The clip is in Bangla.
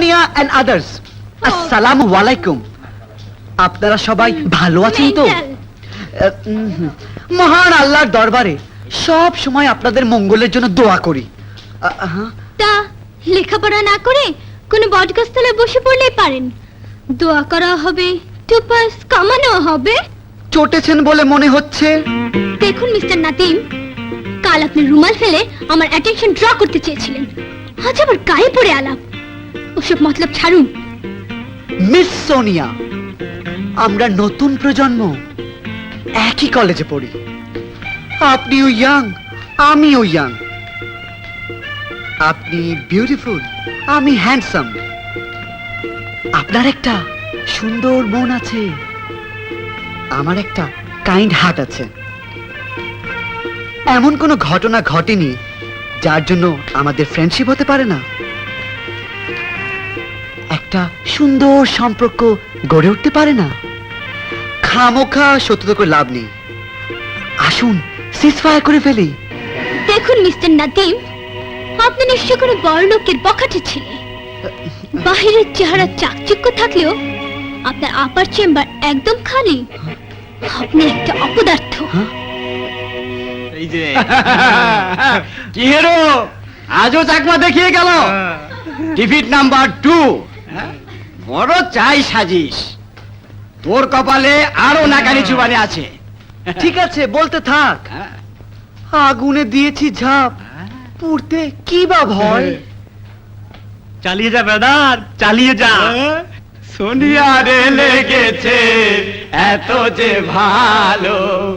সোনিয়া অ্যান্ড আদার্স আসসালামু আলাইকুম আপনারা সবাই ভালো আছেন তো। মহান আল্লাহর দরবারে সব সময় আপনাদের মঙ্গলের জন্য দোয়া করি। তা লেখাপড়া না করে কোনো বটগাছতলায় বসে পড়লেই পারেন। দোয়া করা হবে টুপাস কামানো হবে। চটেছেন বলে মনে হচ্ছে। দেখুন মিস্টার নাতিম কাল আপনি রুমাল ফেলে আমার অ্যাটেনশন ড্র করতে চেয়েছিলেন। আজ আবার গায়ে পড়ে আলাপ। ওসব মতলব ছাড়ুন। মিস সোনিয়া, আমরা নতুন প্রজন্ম, একই কলেজে পড়ি। আপনিও ইয়াং, আমিও ইয়াং। আপনি বিউটিফুল আমি হ্যান্ডসাম আপনার একটা সুন্দর মন আছে। আমার একটা কাইন্ড হার্ট আছে। এমন কোনো ঘটনা ঘটেনি যার জন্য আমাদের ফ্রেন্ডশিপ হতে পারে না। একটা সুন্দর সম্পর্ক গড়ে উঠতে পারে না। খামোখা সত্যতা করে লাভ নেই। আসুন সিসফায়ার করে ফেলি। দেখুন মিস্টার নাতিম আপনি নিশ্চয় কোনো বড় লোকের বখাটে ছেলে। বাহিরের চেহারা চাকচিক্য থাকলেও আপনার আপার চেম্বার একদম খালি। আপনি একটা অপদার্থ। এই যে। কি হেরো? আজও চাকমা দেখিয়ে গেল। টিফিট নাম্বার টু। বড় চাই সাজিস। তোর কপালে আরও নাকানি চুবানি আছে। ঠিক আছে বলতে থাক। হ্যাঁ। আগুনে দিয়েছি ঝাঁপ। পুড়তে কি বা ভয়? চালিয়ে যা ব্রাদার চালিয়ে যা। সোনিয়া রে লেগেছে এত যে ভালো।